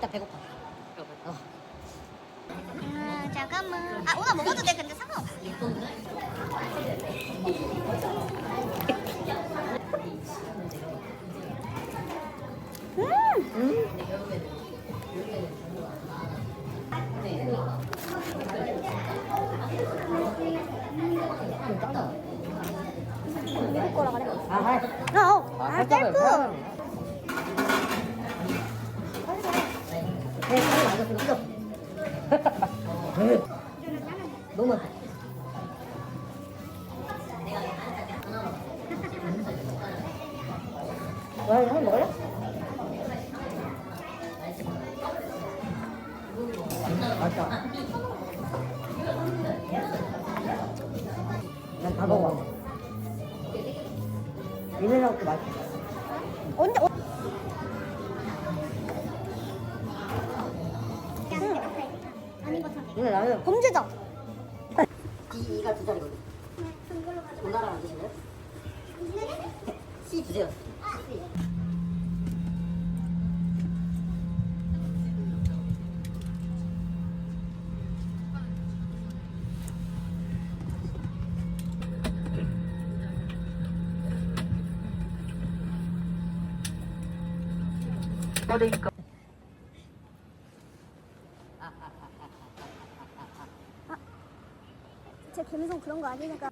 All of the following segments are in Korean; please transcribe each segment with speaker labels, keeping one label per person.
Speaker 1: 일단 배고파.
Speaker 2: 아, 잠깐만. 아, 오늘 먹어도 돼. 근데 상관없어.
Speaker 1: 난다 먹어. 미네랄도 맛있어.
Speaker 2: 언제? 어?
Speaker 1: 근데 나는
Speaker 2: 범죄자.
Speaker 1: D가 두 자리거든. 네, 돈 나라만 드실래요? 네. 주세요.
Speaker 2: 되니까.
Speaker 1: 제
Speaker 2: 개미소 그런 거
Speaker 1: 아니니까.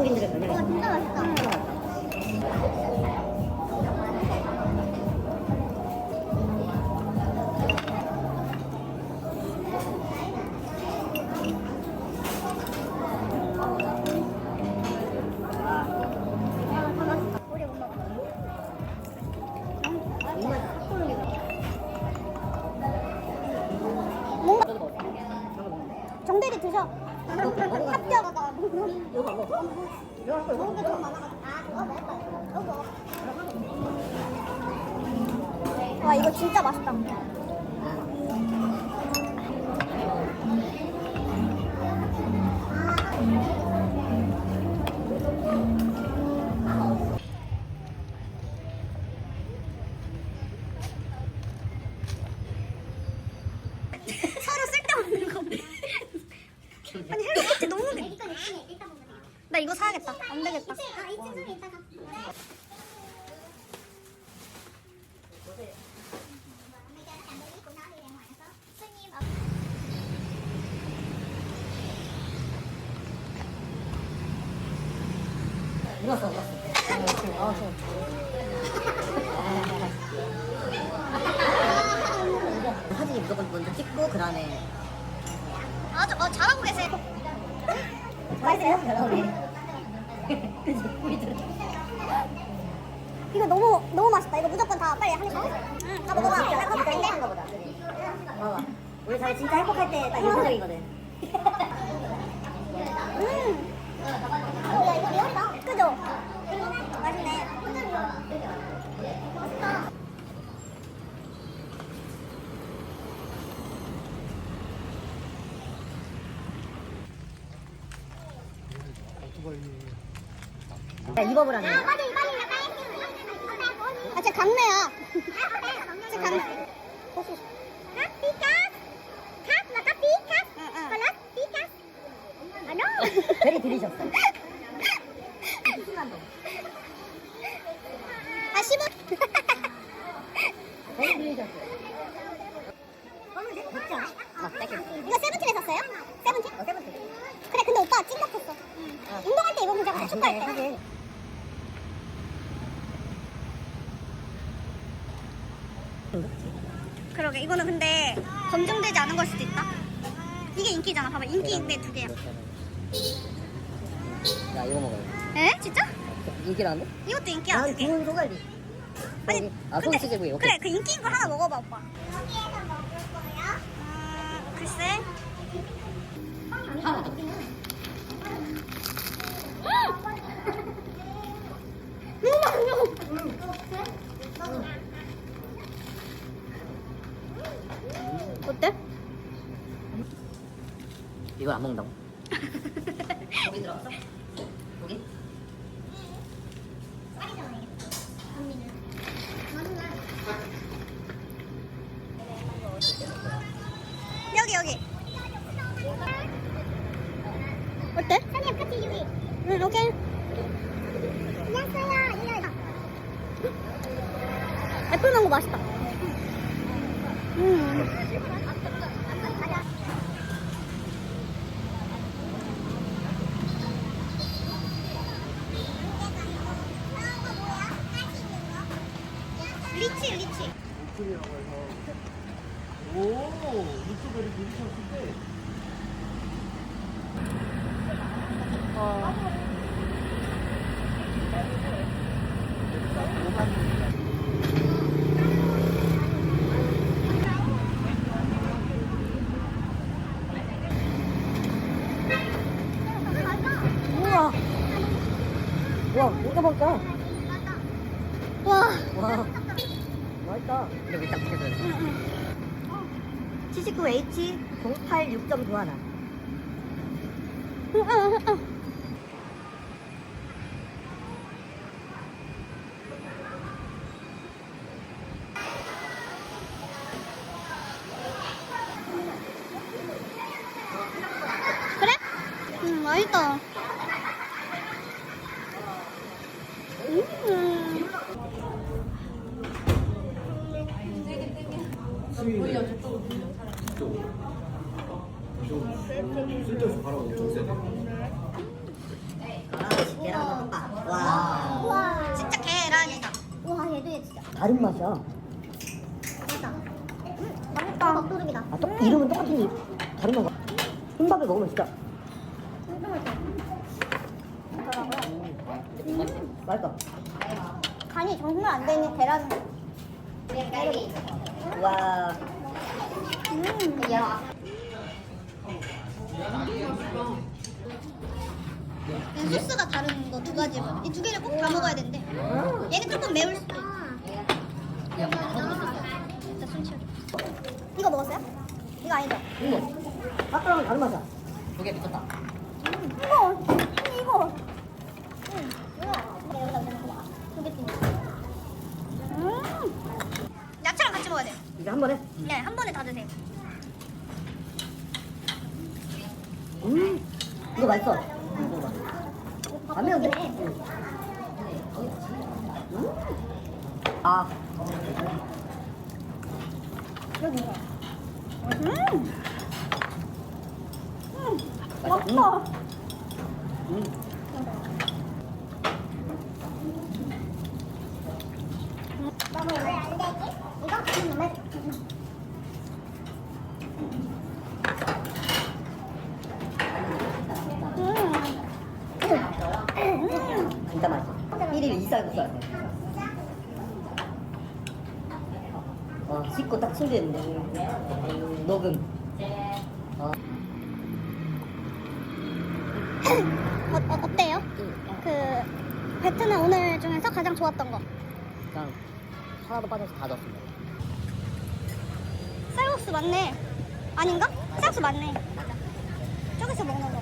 Speaker 1: 한국인들을 만나겠습니다.
Speaker 2: 와, 진짜 맛있다. 진짜 맛있다. 서로 쓸데없는 건데. 아니 헬멧이 너무 네. 나 이거 사야겠다. 안 되겠다. 아, 이쯤 좀 이따가.
Speaker 1: 입어보라는
Speaker 2: 아, 빨리 빨리 아, 쟤 강매야. 쟤 강매. Pikas? Kat? Naka pikas? Balat? Pikas? Ano?
Speaker 1: 베리 들이셨어.
Speaker 2: 아, 15.
Speaker 1: 베리 들이셨어. 먹지 않아? 아, 땡큐.
Speaker 2: 이거 세븐틴에 샀어요? 세븐틴?
Speaker 1: 어, 세븐틴.
Speaker 2: 그래, 근데 오빠 찐 같았어. 운동할 때 입으면 되고, 축구할 때.
Speaker 1: 하긴.
Speaker 2: 그러게, 이거는 근데 검증되지 않은 걸 수도 있다. 이게 인기잖아. 봐봐, 인기 인데 두 개야.
Speaker 1: 야, 이거 먹어요.
Speaker 2: 에? 진짜?
Speaker 1: 인기라는데?
Speaker 2: 이것도 인기야, 난두 개.
Speaker 1: 구운 소갈비.
Speaker 2: 아니,
Speaker 1: 아,
Speaker 2: 근데-
Speaker 1: 소시지구이. 오케이.
Speaker 2: 그래, 그 인기인 거 하나 먹어봐, 오빠. 여기에서 먹을 거야? 음, 글쎄.
Speaker 1: 하나.
Speaker 2: 어
Speaker 1: 이걸 안 먹는다고? 고기 들어갔어? 고기?
Speaker 2: 여기 여기. 어때? 선생님 같이 여기. 응 오케이. 안녕하세요. 이거 애플 망고 맛있다. 음. 리치 리치.
Speaker 3: 오, 유튜브를 들으셨는데
Speaker 1: 우와. 우와, 이거 먹자.
Speaker 2: 와.
Speaker 1: 와. 맛있다. 이거 이따 시켜줘야 돼. 79H 086점 도하나.
Speaker 2: 그래? 음, 맛있다. 음.
Speaker 3: 쓸데없이 바람 엄청 세네
Speaker 1: 아, 계란 볶음밥. 와.
Speaker 2: 와. 진짜 계란이다. 와, 얘도 얘 진짜.
Speaker 1: 다른 맛이야.
Speaker 2: 맛있다. 음, 맛있다. 밥도둑이다.
Speaker 1: 아, 똑, 이름은 똑같은데 다른 건가? 흰밥을 먹으면 진짜
Speaker 2: 맛있다. 간이 정말 안돼 있는 계란.
Speaker 1: 와.
Speaker 2: 음. 이 소스가 다른 거 두 가지. 이 두 개를 꼭 다 먹어야 된대. 얘는 조금 매울 수도 있어. 진짜 순치하게. 이거 먹었어요? 이거 아니죠?
Speaker 1: 이거. 아까랑 다른 맛이야. 두개 미쳤다.
Speaker 2: 이거 이거. 응. 여기다. 음. 야채랑 같이 먹어야 돼.
Speaker 1: 이제 한 번에.
Speaker 2: 네, 한 번에 다 드세요.
Speaker 1: 음. 이거 맛있어. 안 매운데? 응. 음. 아.
Speaker 2: 여기. 음. 음.
Speaker 1: 맛있어. 음.
Speaker 2: 먹으면 안 되지? 이거? 음, 맛
Speaker 1: 진짜 맛있어. 1일 이쌀국수 하세요. 와 씻고 딱 침대에 음, 녹음. 아,
Speaker 2: 어, 어, 어때요? 그 베트남 오늘 중에서 가장 좋았던 거.
Speaker 1: 그냥 하나도 빠져서 다 넣었습니다.
Speaker 2: 쌀국수 맞네. 아닌가? 쌀국수 맞네. 맞아. 저기서 먹는 거.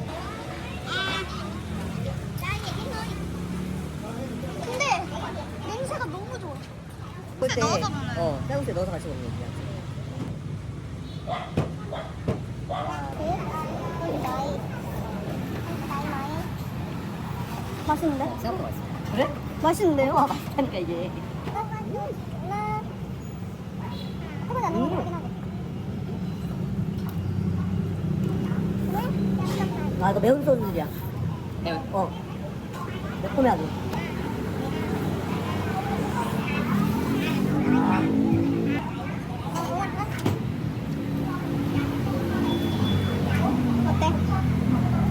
Speaker 2: 근데 냄새가 너무 좋아.
Speaker 1: 그때
Speaker 2: 넣어서 먹나요?
Speaker 1: 어 쌀국수에 넣어서 같이 먹는 거야.
Speaker 2: 맛있는데?
Speaker 1: 어, 생각보다 맛있어. 그래?
Speaker 2: 맛있는데요?
Speaker 1: 와 맛있다니까 이게.
Speaker 2: 해보지 않는 거 같긴 하고.
Speaker 1: 아 이거 매운 소스야. 매운. 어. 매콤해 아주.
Speaker 2: 어때?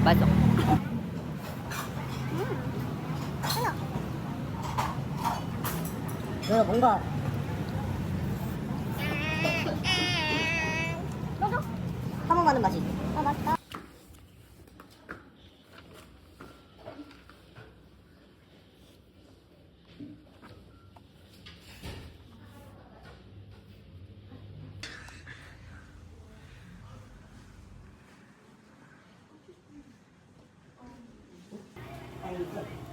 Speaker 1: 맛있어. 이거 뭔가? 하는 맛이 있어.
Speaker 2: 아 맛있다. 아 재밌겠다.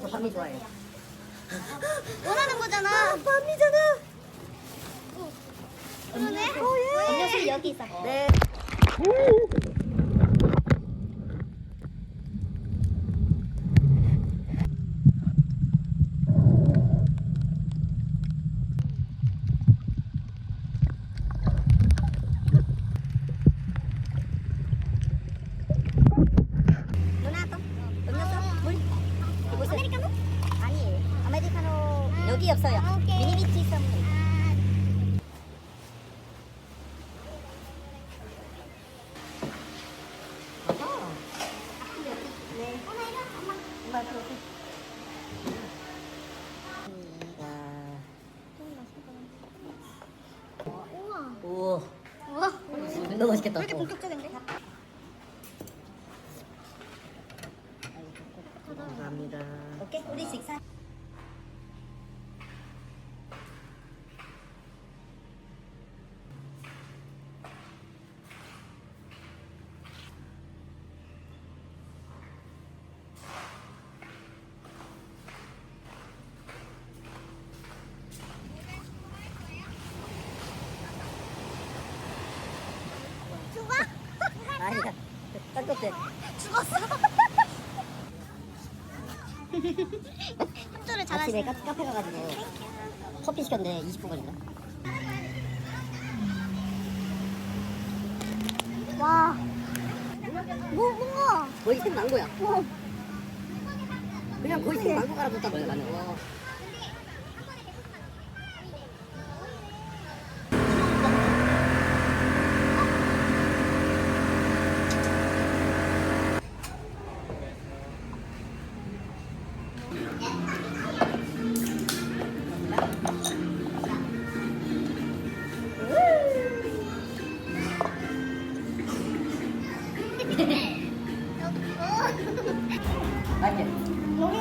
Speaker 1: 저 밤이 좋아해.
Speaker 2: 원하는 거잖아. 밤이잖아. 그러네. 음료수 여기 있어.
Speaker 1: 네.
Speaker 2: 누나 또 음료수 물. 아메리카노? 아니에요. 아메리카노
Speaker 1: 여기 없어요.
Speaker 2: 미니비치 썸.
Speaker 1: 아하.
Speaker 2: 네. 엄마 이리 와, 엄마.
Speaker 1: 정말 그렇게.
Speaker 2: 우와.
Speaker 1: 오,
Speaker 2: 우와.
Speaker 1: 너무 맛있겠다.
Speaker 2: 왜 이렇게 본격적인데?
Speaker 1: 감사합니다.
Speaker 2: 오케이, 우리 식사. 죽어?
Speaker 1: 아니야. 딴것때
Speaker 2: 죽었어. 협조를
Speaker 1: 아침에
Speaker 2: 잘하시네.
Speaker 1: 카, 카페 가가지고 커피 시켰는데 20분 걸린다.
Speaker 2: 와. 뭐, 뭔가.
Speaker 1: 거의 생 망고야.
Speaker 2: 어.
Speaker 1: 그냥 거의 생 망고 갈아줬다 나는. 어. 맛있지?
Speaker 2: 여기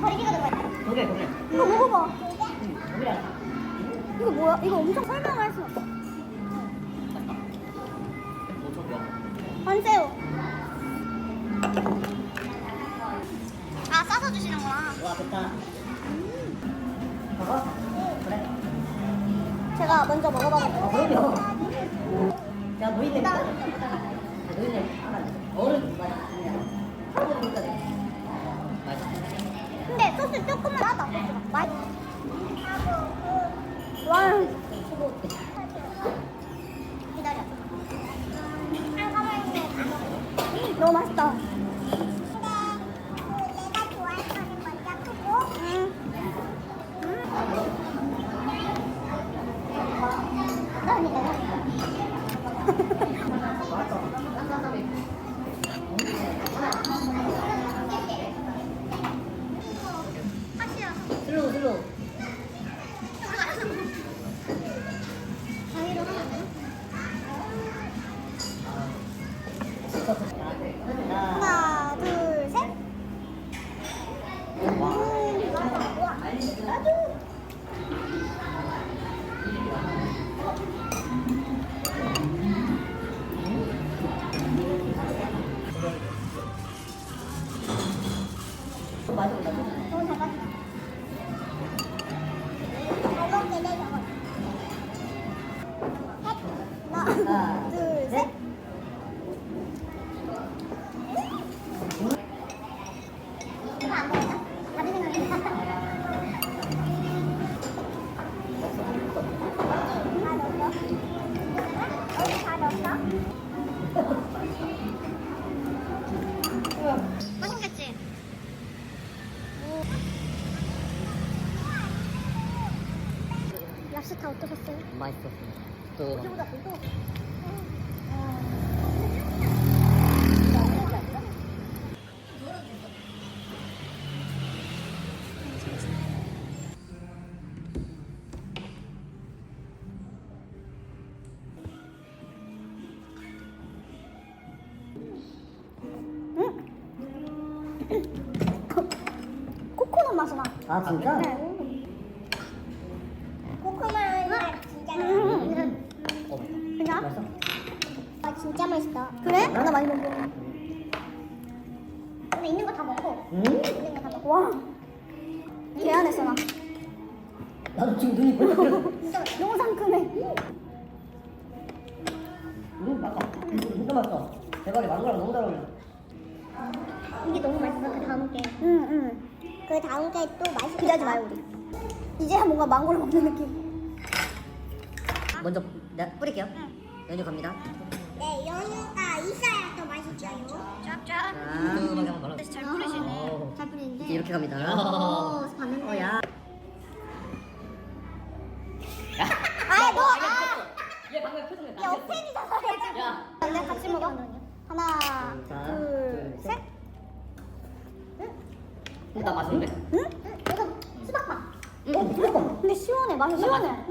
Speaker 2: 버리기가 들어가 있다.
Speaker 1: 그래 그래.
Speaker 2: 이거 먹어봐.
Speaker 1: 응.
Speaker 2: 이거 뭐야? 이거 엄청 설명을 할수 없어. 반새우. 아 싸서 주시는구나.
Speaker 1: 와 좋다. 먹어? 그래.
Speaker 2: 제가 먼저 먹어봐볼게요.
Speaker 1: 그럼요.
Speaker 2: 랍스타 어떠셨어요?
Speaker 1: 맛있었습니다. 또,
Speaker 2: 이거보다 더 코코넛 맛이 나.
Speaker 1: 아, 진짜?
Speaker 2: 코코넛 진짜 맛있어.
Speaker 1: 어,
Speaker 2: 그냥?
Speaker 1: 맛있어?
Speaker 2: 아 진짜 맛있다. 그래? 나 많이 먹어. 근데 있는 거 다 먹고.
Speaker 1: 응?
Speaker 2: 있는 거 다 먹고. 와. 개안했어 나.
Speaker 1: 나도 지금 눈이.
Speaker 2: 진짜 너무 상큼해.
Speaker 1: 응, 맛있어. 진짜 맛있어. 대박이 망고랑 너무 잘 어울려.
Speaker 2: 이게 너무 맛있어 그 다음 게. 응 응. 그 다음 게 또 맛있어. 기대하지 마요 우리. 이제야 뭔가 망고를 먹는 느낌.
Speaker 1: 먼저 내가 뿌릴게요. 연유 갑니다.
Speaker 2: 네 연유가 있어야 더 맛있어요. 짭짭.
Speaker 1: 자, 음악에 한번 발라.
Speaker 2: 잘 뿌리시네.
Speaker 1: 어.
Speaker 2: 잘 뿌리는데.
Speaker 1: 이렇게 갑니다.
Speaker 2: 어, 봤는데.
Speaker 1: 어, 야.
Speaker 2: 아, 너, 아!
Speaker 1: 얘 방금 표정
Speaker 2: 야, 어팬이잖아.
Speaker 1: 야.
Speaker 2: 근데 같이 먹어. 하나,
Speaker 1: 자,
Speaker 2: 둘,
Speaker 1: 둘,
Speaker 2: 셋.
Speaker 1: 나 맛있는데?
Speaker 2: 응? 이거 수박맛. 응, 근데 시원해. 맛이 시원해.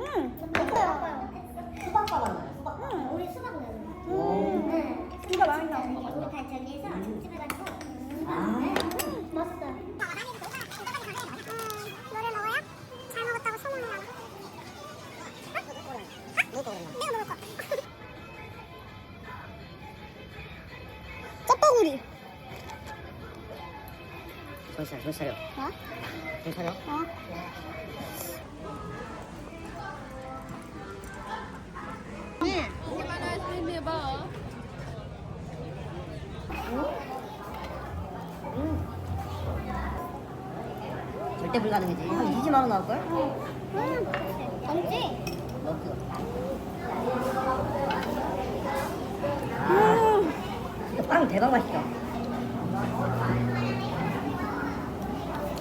Speaker 1: 차려.
Speaker 2: 어?
Speaker 1: 정신 차려.
Speaker 2: 어?
Speaker 1: 절대 불가능이지. 한 20만 원 나올걸?
Speaker 2: 음?
Speaker 1: 너무 크다.
Speaker 2: 음.
Speaker 1: 빵 대박 맛있죠?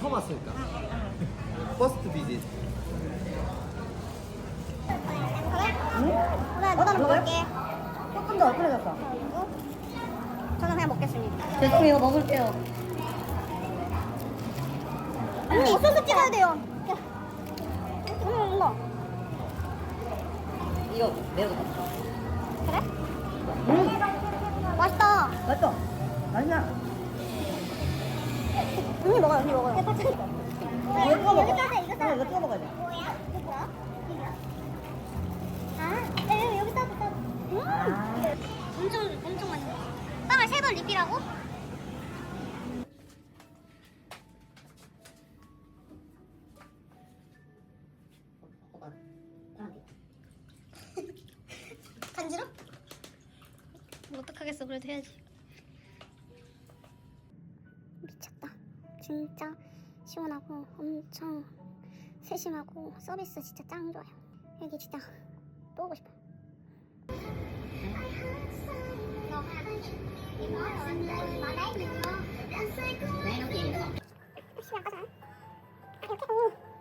Speaker 3: 처음 왔으니까. 퍼스트 비짓.
Speaker 2: 그래, 너나
Speaker 1: 먹어요?
Speaker 2: 먹을게.
Speaker 1: 조금 더 얼큰해졌어.
Speaker 2: 저는 그냥 먹겠습니다.
Speaker 1: 죄송해요, 먹을게요.
Speaker 2: 언니, 소스 찍어야 돼요. 야. 음. 이거
Speaker 1: 매운 거.
Speaker 2: 엄청 엄청 많이 먹었어. 빵을 세 번 리필하고. 간지러? 뭐 어떡하겠어. 그래도 해야지. 미쳤다. 진짜 시원하고 엄청 세심하고 서비스 진짜 짱 좋아요. 여기 진짜 또 오고 싶어요 Okay, okay.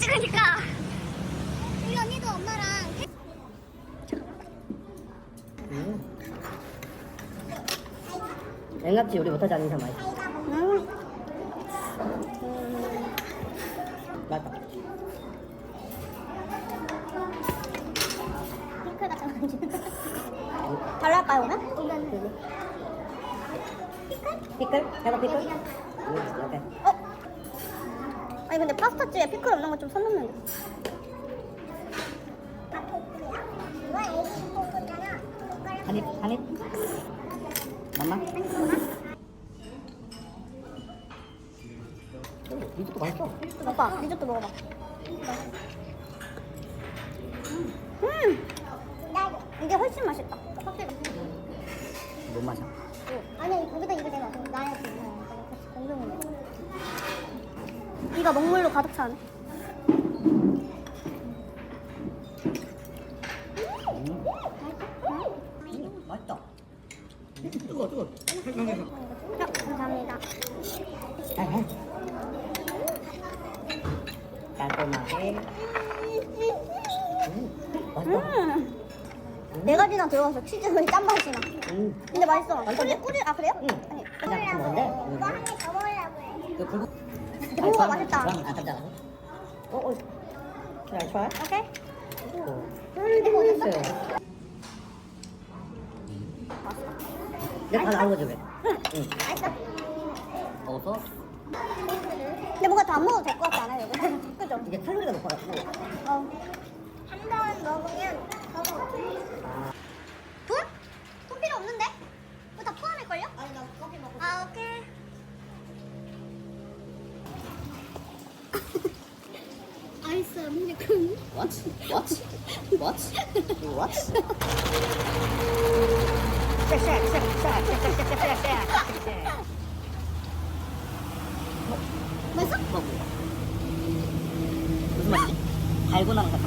Speaker 2: 찍으니까. 우리 언니도 엄마랑
Speaker 1: 응. 냉각지 우리 못하지 않는 이상 맛있어.
Speaker 2: 맛집에 피클 없는 거 좀 선 넘는 거.
Speaker 1: 마포구야? 아니. 엄마. 리조또 맛있어.
Speaker 2: 오빠, 리조또 먹어봐.
Speaker 1: 맛있어.
Speaker 2: 이가 먹물로 가득 차네. Can I
Speaker 1: try? Okay. Oh, 내가 나온 거지 왜? 응.
Speaker 2: 맛있어.
Speaker 1: 어서?
Speaker 2: 근데 뭔가 다 먹어도 될 것 같지 않아요? 그죠?
Speaker 1: 이게 칼로리가 높아갖고.
Speaker 2: 어. 한 번 먹으면 더 먹기. 아.
Speaker 1: What? What? What? What?
Speaker 2: 맛있어?
Speaker 1: 무슨 맛이지? 달고
Speaker 4: 나는 거.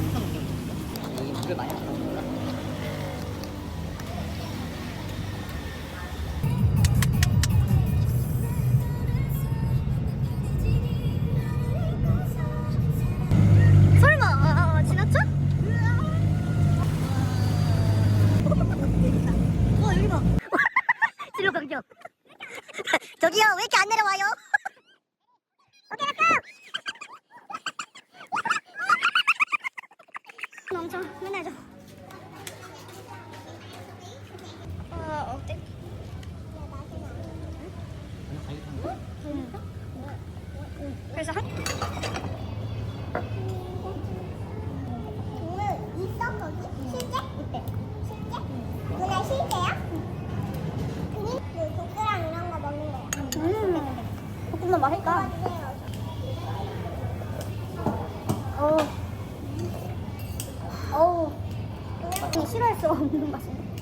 Speaker 2: 없는 것 같은데.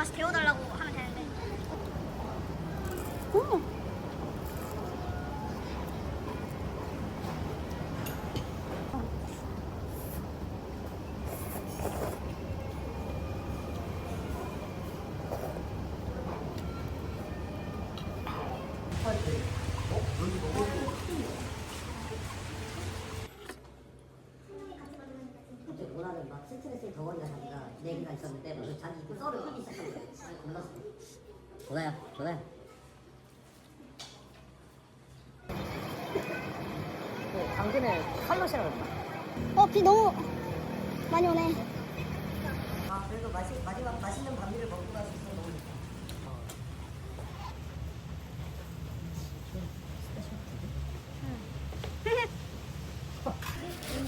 Speaker 2: 다시 데워달라고
Speaker 1: 아, 좋아요. 그 당근을 칼로 썰어
Speaker 2: 어, 비 너무 많이 오네.
Speaker 1: 아 그래도 마시, 마지막 맛있는 밤미를 먹고 가서 진짜 너무 좋다.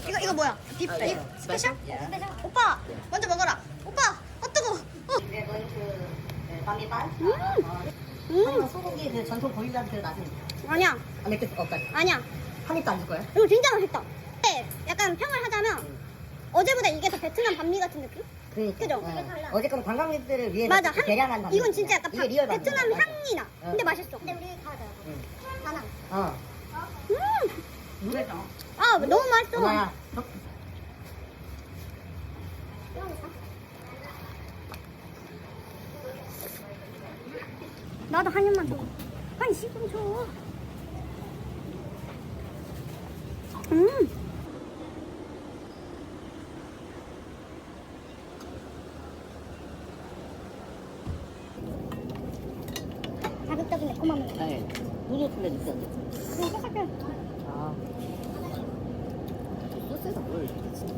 Speaker 2: 이거 이거 뭐야? 비,
Speaker 1: 아,
Speaker 2: 비
Speaker 1: 이거
Speaker 2: 스페셜?
Speaker 1: 스페셜? 예.
Speaker 2: 스페셜? 오빠 먼저 먹어라. 오빠, 어 뜨거. 어.
Speaker 1: 이게 거의 그 네, 밤미반.
Speaker 2: 음.
Speaker 1: 어,
Speaker 2: 음.
Speaker 1: 소고기 그 전통 보일러드 그 맛은
Speaker 2: 아니야,
Speaker 1: 안 맥주 없다니.
Speaker 2: 아니야.
Speaker 1: 한 입도 안 줄 거야?
Speaker 2: 이거 진짜 맛있다. 근데 약간 평을 하자면 어제보다 이게 더 베트남 반미 같은 느낌?
Speaker 1: 그러니까.
Speaker 2: 그죠?
Speaker 1: 어. 어제 거는 관광객들을 위해서
Speaker 2: 맞아.
Speaker 1: 그 개량한 밤미.
Speaker 2: 이건 진짜 약간 바-
Speaker 1: 리얼 밤미.
Speaker 2: 베트남
Speaker 1: 맞아.
Speaker 2: 향이 나.
Speaker 1: 어.
Speaker 2: 근데 맛있어.
Speaker 4: 근데 우리 가자.
Speaker 1: 응.
Speaker 4: 나나.
Speaker 1: 어.
Speaker 2: 음.
Speaker 1: 물에
Speaker 2: 아 너무 맛있어.
Speaker 1: 엄마야.
Speaker 4: 이런 거 사.
Speaker 2: 나도 한 입만 줘. 아니 지금 줘. 음. 자극적인
Speaker 1: 아니, 누구 틀려 있었는데.
Speaker 2: 그냥 끓여.
Speaker 1: 아. 소스에서 뭘 이렇게 진짜.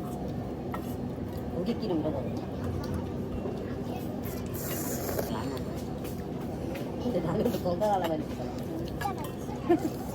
Speaker 1: 고기 기름 이런 거. 건강하려면 했잖아.